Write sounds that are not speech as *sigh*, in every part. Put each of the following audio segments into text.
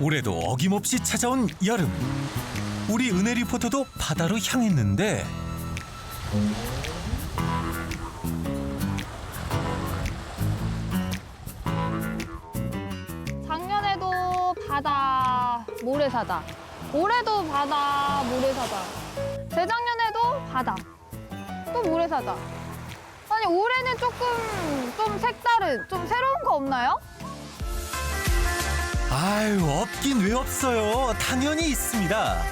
올해도 어김없이 찾아온 여름. 우리 은혜 리포터도 바다로 향했는데 작년에도 바다 모래사장. 올해도 바다 모래사장. 재작년에도 바다. 또 모래사장. 아니 올해는 조금 좀 색다른, 좀 새로운 거 없나요? 아유 없긴 왜 없어요. 당연히 있습니다.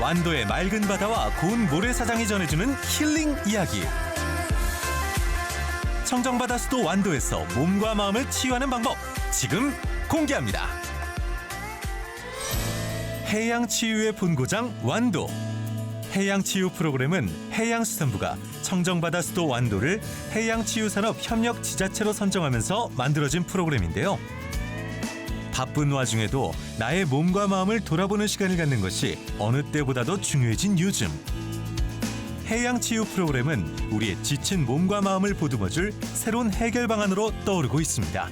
완도의 맑은 바다와 고운 모래사장이 전해주는 힐링 이야기. 청정바다 수도 완도에서 몸과 마음을 치유하는 방법 지금 공개합니다. 해양 치유의 본고장 완도. 해양 치유 프로그램은 해양수산부가 청정바다 수도 완도를 해양 치유 산업 협력 지자체로 선정하면서 만들어진 프로그램인데요. 바쁜 와중에도 나의 몸과 마음을 돌아보는 시간을 갖는 것이 어느 때보다도 중요해진 요즘. 해양 치유 프로그램은 우리의 지친 몸과 마음을 보듬어줄 새로운 해결 방안으로 떠오르고 있습니다.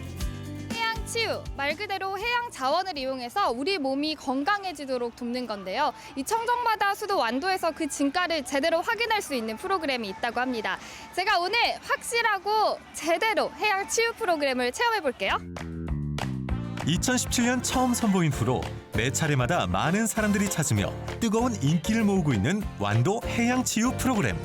해양 치유 말 그대로 해양 자원을 이용해서 우리 몸이 건강해지도록 돕는 건데요. 이 청정바다 수도 완도에서 그 진가를 제대로 확인할 수 있는 프로그램이 있다고 합니다. 제가 오늘 확실하고 제대로 해양 치유 프로그램을 체험해 볼게요. 2017년 처음 선보인 후로 매 차례마다 많은 사람들이 찾으며 뜨거운 인기를 모으고 있는 완도 해양 치유 프로그램.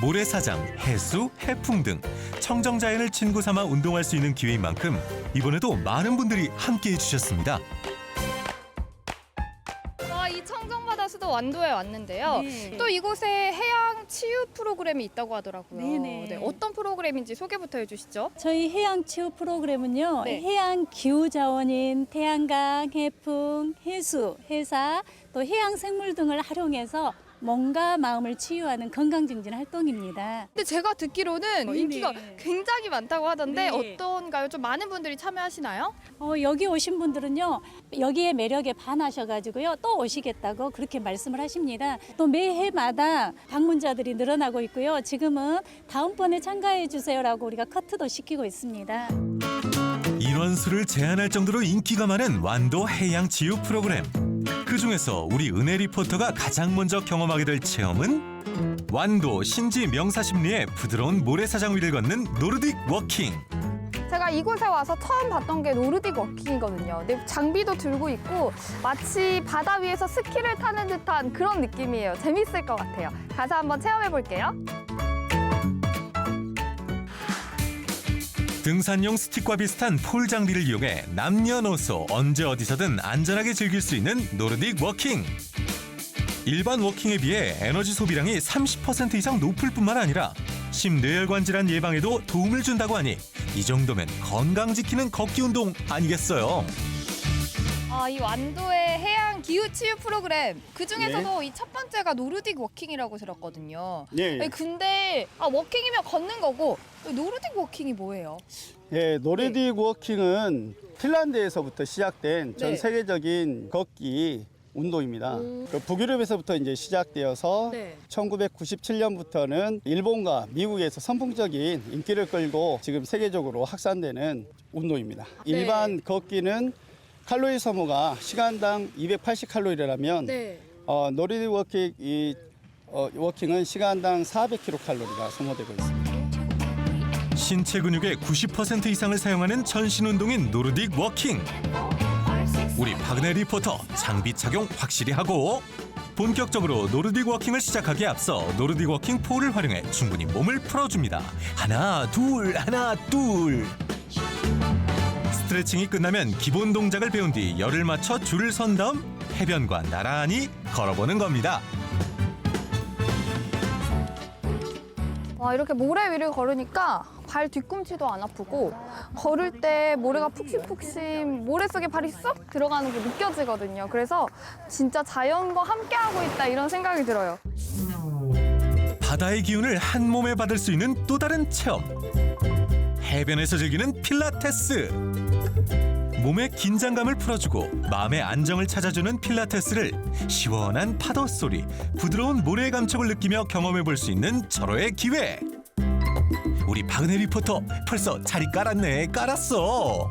모래사장, 해수, 해풍 등 청정 자연을 친구 삼아 운동할 수 있는 기회인 만큼 이번에도 많은 분들이 함께해 주셨습니다. 청정바다 수도 완도에 왔는데요. 네. 또 이곳에 해양 치유 프로그램이 있다고 하더라고요. 네네. 네, 어떤 프로그램인지 소개부터 해주시죠. 저희 해양 치유 프로그램은요. 네. 해양 기후 자원인 태양광, 해풍, 해수, 해사, 또 해양 생물 등을 활용해서 몸과 마음을 치유하는 건강 증진 활동입니다. 근데 제가 듣기로는 네네. 인기가 굉장히 많다고 하던데 네. 어떤가요? 좀 많은 분들이 참여하시나요? 어, 여기 오신 분들은요. 여기에 매력에 반하셔가지고요. 또 오시겠다고 그렇게 말씀을 하십니다. 또 매해마다 방문자들이 늘어나고 있고요. 지금은 다음번에 참가해 주세요라고 우리가 커트도 시키고 있습니다. 인원수를 제한할 정도로 인기가 많은 완도 해양 치유 프로그램. 그 중에서 우리 은혜 리포터가 가장 먼저 경험하게 될 체험은 완도 신지 명사심리의 부드러운 모래사장 위를 걷는 노르딕 워킹. 제가 이곳에 와서 처음 봤던 게 노르딕 워킹이거든요. 근데 장비도 들고 있고 마치 바다 위에서 스키를 타는 듯한 그런 느낌이에요. 재밌을 것 같아요. 가서 한번 체험해 볼게요. 등산용 스틱과 비슷한 폴 장비를 이용해 남녀노소 언제 어디서든 안전하게 즐길 수 있는 노르딕 워킹. 일반 워킹에 비해 에너지 소비량이 30% 이상 높을 뿐만 아니라 심뇌혈관 질환 예방에도 도움을 준다고 하니 이 정도면 건강 지키는 걷기 운동 아니겠어요? 아, 이 완도의 해양 기후 치유 프로그램 그 중에서도 이 첫 번째가 노르딕 워킹이라고 들었거든요. 네. 아니, 근데 아, 워킹이면 걷는 거고 노르딕 워킹이 뭐예요? 예, 노르딕 워킹은 핀란드에서부터 시작된 전 네. 세계적인 걷기 운동입니다. 음. 그 북유럽에서부터 이제 시작되어서 네. 1997년부터는 일본과 미국에서 선풍적인 인기를 끌고 지금 세계적으로 확산되는 운동입니다. 네. 일반 걷기는 칼로리 소모가 시간당 280칼로리라면 네. 어, 노르딕 워킹 이 어, 워킹은 시간당 400kcal가 소모되고 있습니다. 신체 근육의 90% 이상을 사용하는 전신 운동인 노르딕 워킹. 우리 박은혜 리포터 장비 착용 확실히 하고 본격적으로 노르딕 워킹을 시작하기에 앞서 노르딕 워킹 폴을 활용해 충분히 몸을 풀어줍니다. 하나 둘 하나 둘. 스트레칭이 끝나면 기본 동작을 배운 뒤 열을 맞춰 줄을 선 다음 해변과 나란히 걸어보는 겁니다. 와 이렇게 모래 위를 걸으니까 발 뒤꿈치도 안 아프고 걸을 때 모래가 푹신푹신 모래 속에 발이 쏙 들어가는 게 느껴지거든요. 그래서 진짜 자연과 함께하고 있다 이런 생각이 들어요. 바다의 기운을 한 몸에 받을 수 있는 또 다른 체험. 해변에서 즐기는 필라테스. 몸의 긴장감을 풀어주고 마음의 안정을 찾아주는 필라테스를 시원한 파도 소리, 부드러운 모래의 감촉을 느끼며 경험해 볼 수 있는 절호의 기회. 우리 박은혜 리포터 벌써 자리 깔았네, 깔았어.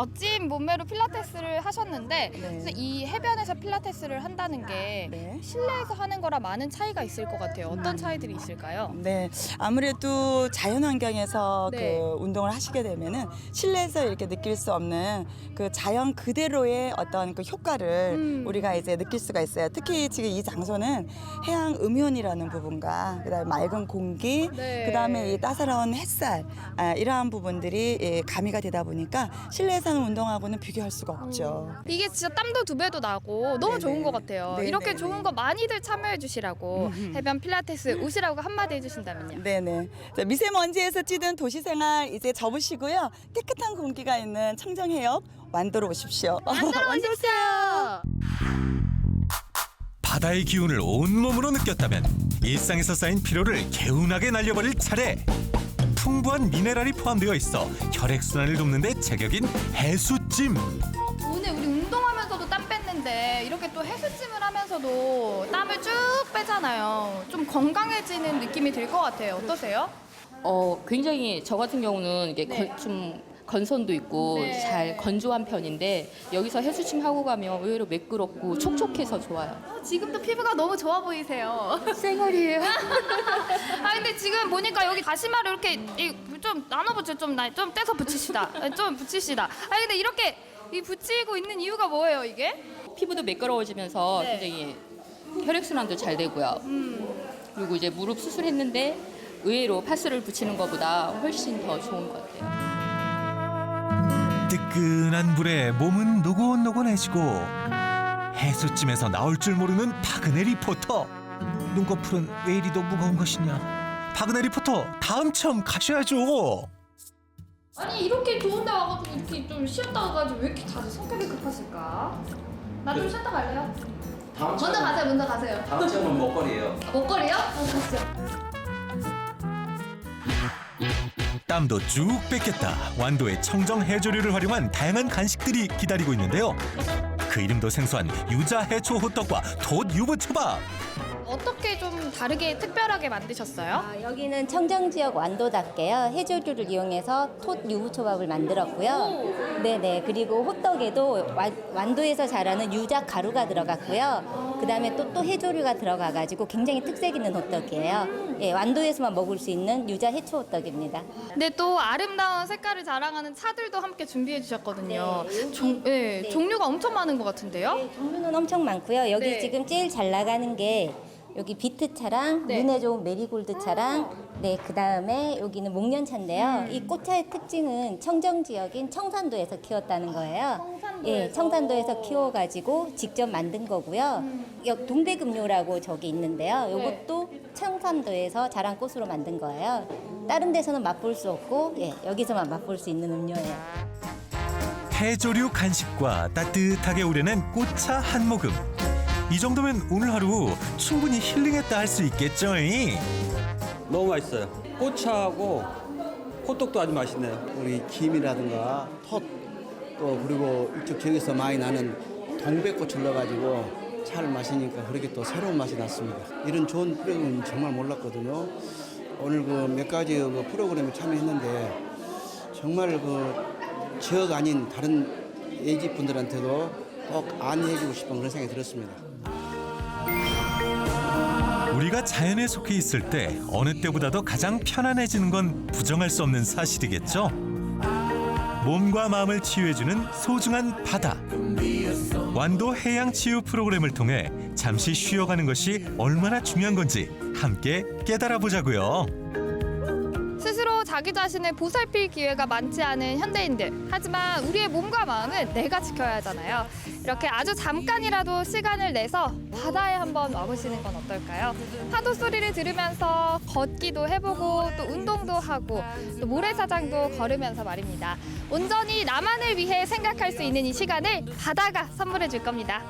멋진 몸매로 필라테스를 하셨는데 그래서 이 해변에서 필라테스를 한다는 게 네. 실내에서 하는 거랑 많은 차이가 있을 것 같아요. 어떤 차이들이 있을까요? 네, 아무래도 자연 환경에서 네. 그 운동을 하시게 되면은 실내에서 이렇게 느낄 수 없는 그 자연 그대로의 어떤 그 효과를 음. 우리가 이제 느낄 수가 있어요. 특히 지금 이 장소는 해양 음연이라는 부분과 그다음에 맑은 공기, 네. 그다음에 이 따사로운 햇살 아, 이러한 부분들이 예, 가미가 되다 보니까 실내에서 하는 운동하고는 비교할 수가 없죠. 이게 진짜 땀도 두 배도 나고 너무 네네. 좋은 것 같아요. 네네네. 이렇게 좋은 거 많이들 참여해 주시라고 해변 필라테스 오시라고 한마디 해주신다면요. 네네. 자, 미세먼지에서 찌든 도시생활 이제 접으시고요. 깨끗한 공기가 있는 청정해역 완도로 오십시오. 만들어 오십시오. *laughs* 바다의 기운을 온몸으로 느꼈다면 일상에서 쌓인 피로를 개운하게 날려버릴 차례. 풍부한 미네랄이 포함되어 있어 혈액순환을 돕는 데 제격인 해수찜. 오늘 우리 운동하면서도 땀 뺐는데 이렇게 또 해수찜을 하면서도 땀을 쭉 빼잖아요. 좀 건강해지는 느낌이 들 것 같아요. 어떠세요? 어, 굉장히 저 같은 경우는 이게 네. 건- 좀 건선도 있고 네. 잘 건조한 편인데 여기서 해수침 하고 가면 의외로 매끄럽고 촉촉해서 좋아요. 어, 지금도 피부가 너무 좋아 보이세요. 쌩얼이에요. *laughs* 아 근데 지금 보니까 여기 가시마를 이렇게 이- 좀 나눠 붙여 좀좀 떼서 붙이시다. 아, 좀 붙이시다. 아 근데 이렇게 이 붙이고 있는 이유가 뭐예요 이게? 피부도 매끄러워지면서 네. 굉장히 혈액순환도 잘 되고요. 그리고 이제 무릎 수술했는데 의외로 파스를 붙이는 것보다 훨씬 더 좋은 것 같아요. 뜨끈한 물에 몸은 노곤노곤해지고 해수찜에서 나올 줄 모르는 박은혜 리포터. 눈꺼풀은 왜 이리 도 무거운 것이냐? 박은혜 리포터 다음 체험 가셔야죠. 아니 이렇게 좋은데 와가지고 이렇게 좀 쉬었다 와가지고 왜 이렇게 다들 성격이 급하실까? 나 좀 쉬었다 갈래요? 다음 먼저 가세요. 먼저 가세요. 다음 체험은 먹거리예요. 먹거리요? 어, 가시죠. 땀도 쭉 뺏겠다. 완도의 청정 해조류를 활용한 다양한 간식들이 기다리고 있는데요. 그 이름도 생소한 유자 해초 호떡과 톳 유부 초밥. 어떻게 좀 다르게 특별하게 만드셨어요? 아, 여기는 청정 지역 완도답게요. 해조류를 이용해서 톳 유부초밥을 만들었고요. 네네. 그리고 호떡에도 완, 완도에서 자라는 유자 가루가 들어갔고요. 그 다음에 또 또 해조류가 들어가가지고 굉장히 특색 있는 호떡이에요. 예, 완도에서만 먹을 수 있는 유자 해초 호떡입니다. 근데 또 아름다운 색깔을 자랑하는 차들도 함께 준비해 주셨거든요. 네, 종, 네, 네. 종류가 엄청 많은 것 같은데요? 네, 종류는 엄청 많고요. 여기 네. 지금 제일 잘 나가는 게 여기 비트 차랑 네. 눈에 좋은 메리골드 차랑 네, 그다음에 여기는 목련차인데요. 이 꽃차의 특징은 청정 지역인 청산도에서 키웠다는 거예요. 청산도에서. 예, 청산도에서 키워 가지고 직접 만든 거고요. 여기 동백음료라고 저기 있는데요. 네. 이것도 청산도에서 자란 꽃으로 만든 거예요. 다른 데서는 맛볼 수 없고 예, 여기서만 맛볼 수 있는 음료예요. 해조류 간식과 따뜻하게 우려낸 꽃차 한 모금. 이 정도면 오늘 하루 충분히 힐링했다 할 수 있겠죠? 잉? 너무 맛있어요. 꽃차하고 호떡도 아주 맛있네요. 우리 김이라든가 톳, 또 그리고 이쪽 지역에서 많이 나는 동백꽃을 넣어가지고 차를 마시니까 그렇게 또 새로운 맛이 났습니다. 이런 좋은 프로그램은 정말 몰랐거든요. 오늘 그 몇 가지 그 프로그램에 참여했는데 정말 그 지역 아닌 다른 예지 분들한테도 꼭 안내해주고 싶은 그런 생각이 들었습니다. 우리가 자연에 속해 있을 때 어느 때보다도 가장 편안해지는 건 부정할 수 없는 사실이겠죠. 몸과 마음을 치유해주는 소중한 바다. 완도 해양 치유 프로그램을 통해 잠시 쉬어가는 것이 얼마나 중요한 건지 함께 깨달아 보자고요. 스스로 자기 자신을 보살필 기회가 많지 않은 현대인들. 하지만 우리의 몸과 마음은 내가 지켜야 하잖아요. 이렇게 아주 잠깐이라도 시간을 내서 바다에 한번 와보시는 건 어떨까요? 파도 소리를 들으면서 걷기도 해보고 또 운동도 하고 또 모래사장도 걸으면서 말입니다. 온전히 나만을 위해 생각할 수 있는 이 시간을 바다가 선물해 줄 겁니다.